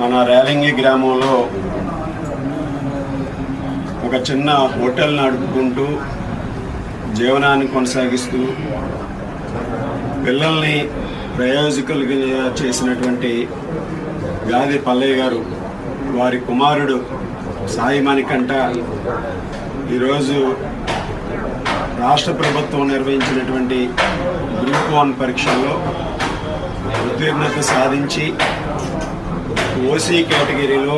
మన రేలింగి గ్రామంలో ఒక చిన్న హోటల్ నడుపుకుంటూ జీవనాన్ని కొనసాగిస్తూ పిల్లల్ని ప్రయోజకులుగా చేసినటువంటి గాది పల్లయ్య గారు వారి కుమారుడు సాయి మణికంట ఈరోజు రాష్ట్ర ప్రభుత్వం నిర్వహించినటువంటి గ్రూప్ వన్ పరీక్షల్లో ఉత్తీర్ణత సాధించి ఓసీ కేటగిరీలో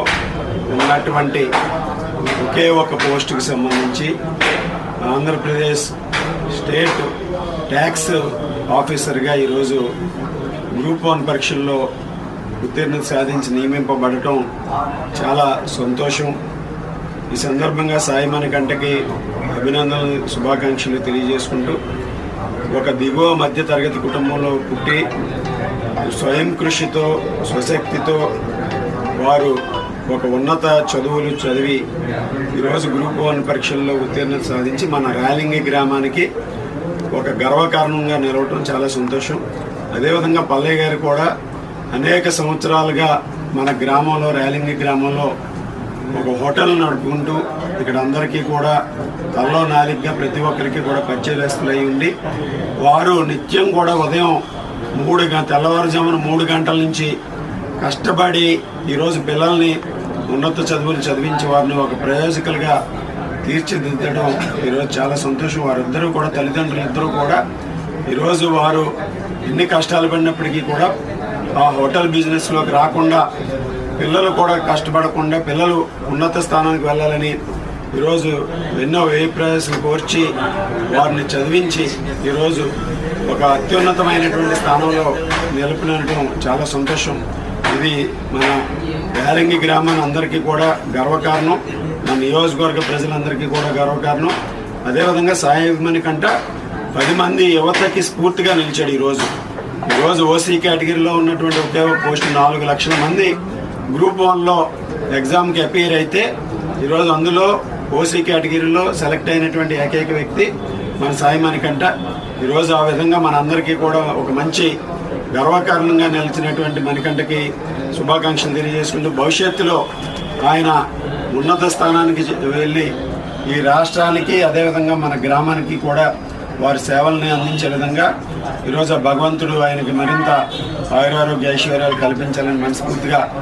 ఉన్నటువంటి ఒకే ఒక పోస్టుకు సంబంధించి ఆంధ్రప్రదేశ్ స్టేట్ ట్యాక్స్ ఆఫీసర్గా ఈరోజు గ్రూప్ వన్ పరీక్షల్లో ఉత్తీర్ణత సాధించి నియమింపబడటం చాలా సంతోషం. ఈ సందర్భంగా సాయి మణికంటకి అభినందనలు శుభాకాంక్షలు తెలియజేసుకుంటూ ఒక దిగువ మధ్య తరగతి కుటుంబంలో పుట్టి స్వయం కృషితో స్వశక్తితో వారు ఒక ఉన్నత చదువులు చదివి ఈరోజు గ్రూప్ వన్ పరీక్షల్లో ఉత్తీర్ణత సాధించి మన ర్యాలింగి గ్రామానికి ఒక గర్వకారణంగా నిలవటం చాలా సంతోషం. అదేవిధంగా పల్లయ్య గారు కూడా అనేక సంవత్సరాలుగా మన గ్రామంలో ర్యాలింగి గ్రామంలో ఒక హోటల్ నడుపుకుంటూ ఇక్కడ అందరికీ కూడా తల్లో నాలిగ్గా ప్రతి ఒక్కరికి కూడా పరిచయస్తులు అయి ఉండి వారు నిత్యం కూడా ఉదయం మూడు గంట తెల్లవారుజామున మూడు గంటల నుంచి కష్టపడి ఈరోజు పిల్లల్ని ఉన్నత చదువులు చదివించి వారిని ఒక ప్రయోజకులుగా తీర్చిదిద్దడం ఈరోజు చాలా సంతోషం. వారిద్దరూ కూడా తల్లిదండ్రులు ఇద్దరూ కూడా ఈరోజు వారు ఎన్ని కష్టాలు పడినప్పటికీ కూడా ఆ హోటల్ బిజినెస్లోకి రాకుండా పిల్లలు కూడా కష్టపడకుండా పిల్లలు ఉన్నత స్థానానికి వెళ్ళాలని ఈరోజు ఎన్నో వ్యయ ప్రయాసం కోర్చి వారిని చదివించి ఈరోజు ఒక అత్యున్నతమైనటువంటి స్థానంలో నిలిపినటం చాలా సంతోషం. ఇది మన వేలంగి గ్రామాన్ని అందరికీ కూడా గర్వకారణం. మన నియోజకవర్గ ప్రజలందరికీ కూడా గర్వకారణం. అదేవిధంగా సాయమని కంట పది మంది యువతకి స్ఫూర్తిగా నిలిచాడు ఈరోజు. ఈరోజు ఓసీ కేటగిరీలో ఉన్నటువంటి ఉద్యోగ పోస్టు నాలుగు లక్షల మంది గ్రూప్ వన్లో ఎగ్జామ్కి అపీర్ అయితే ఈరోజు అందులో ఓసీ కేటగిరీలో సెలెక్ట్ అయినటువంటి ఏకైక వ్యక్తి మన సాయి మణికంట ఈరోజు ఆ విధంగా మన అందరికీ కూడా ఒక మంచి గర్వకారణంగా నిలిచినటువంటి మణికంటకి శుభాకాంక్షలు తెలియజేసుకుంటూ భవిష్యత్తులో ఆయన ఉన్నత స్థానానికి వెళ్ళి ఈ రాష్ట్రానికి అదేవిధంగా మన గ్రామానికి కూడా వారి సేవల్ని అందించే విధంగా ఈరోజు భగవంతుడు ఆయనకి మరింత ఆయురారోగ్య ఐశ్వర్యాలు కల్పించాలని మనస్ఫూర్తిగా